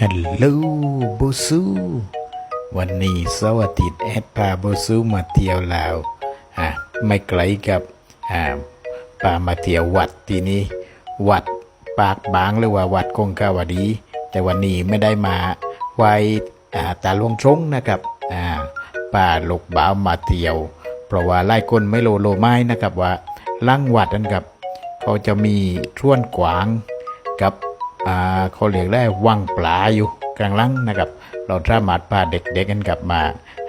ฮัลโหลโบซูวันนี้เสาร์อาทิตย์แอดพาโบซูมาเที่ยวลาวอะไม่ไกลกับอ่าพามาเที่ยววัดที่นี้วัดปากบางหรือว่าวัดคงคาวดี แต่วันนี้ไม่ได้มาไว้อ่าตาลวงชงนะครับอ่าป้าลูกบ่าวมาเที่ยว เพราะว่าไล่คนไม่โลโลไม้นะครับว่าล่างวัดนั่นครับเขาจะมีช่วนกวางกับ เขาเรียกได้วังปลาอยู่กลางลังนะครับ เราสามารถพาเด็กๆกันกลับมา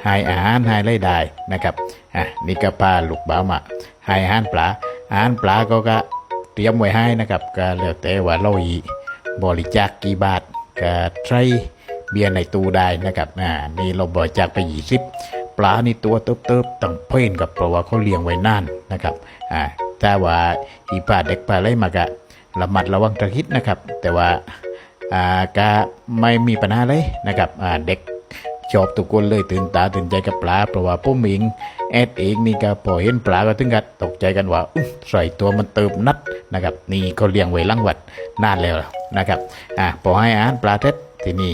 ให้อาหารให้ไรายได้นะครับอะนี่ก็พาลูกบ่าวมาให้อาหารปลาอาหารปลาก็ก็เตรียมไว้ให้นะครับก็แล้วแต่ว่าเราอีบริจาคกี่บาทก็ใช้เบียร์ในตู้ได้นะครับอ่านี่เราบริจาคไปยี่สิบปลานี่ตัวเติบๆตั้งเพ่นกับเพราะว่าเขาเลี้ยงไว้นานนะครับอ่าถ้าว่าอีปลาเด็กปลาไรมากะ ระมัดระวังตะคิดนะครับ แต่ว่าอ่าก็ไม่มีปัญหาเลยนะครับอ่าเด็กชอบทุกคนเลยตื่นตาตื่นใจกับปลาเพราะว่าปุ้มเองแอดเองนี่ก็พอเห็นปลาก็ถึงกับตกใจกันว่าอุ๊ยใส่ตัวมันเติมนัดนะครับ นี่เขาเลี้ยงไว้หลังวัดนานแล้วนะครับอ่าพอให้อาหารปลาเท็ดที่นี่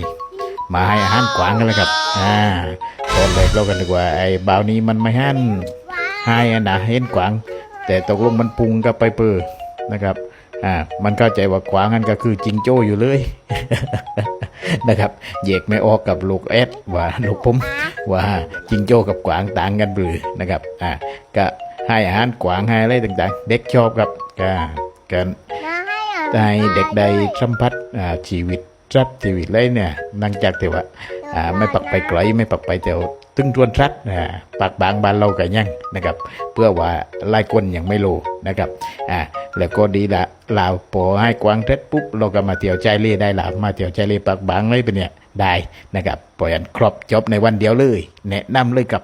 มาให้อาหารกวางกันเลยครับอ่าตอนแรกเรากันดีกว่าไอ้บ่าวนี้มันไม่หันให้อะนะเห็นกวาง แต่ตกลงมันปรุงกับไปเปือนะครับ อ่ามันเข้าใจว่ากวางนั่นก็คือจิงโจ้อยู่เลยนะครับแยกไม่ออกกับลูกแอดว่าลูกผมว่าจิงโจ้กับกวางต่างกันหรือนะครับอ่าก็ให้อาหารกวางให้อะไรต่างๆ เด็กชอบครับก็กันให้เด็กได้สัมผัสอ่าชีวิตรัดชีวิตเลยเนี่ยนังจากที่ว่าอ่าไม่ปักไปไกลไม่ปักไปแถวตึงทวนรัดอ่าปากบางบานเรากันยังนะครับ เพื่อว่าลายกลยังไม่รู้นะครับอ่า แล้วก็ดีละลาวพอให้กวางเท็ดปุ๊บเราก็มาเที่ยวใจเล่ได้ละมาเที่ยวใจเล่ปากบางเลยเป็นเนี่ยได้นะครับปล่อยอันครบจบในวันเดียวเลย แนะนำเลยกับ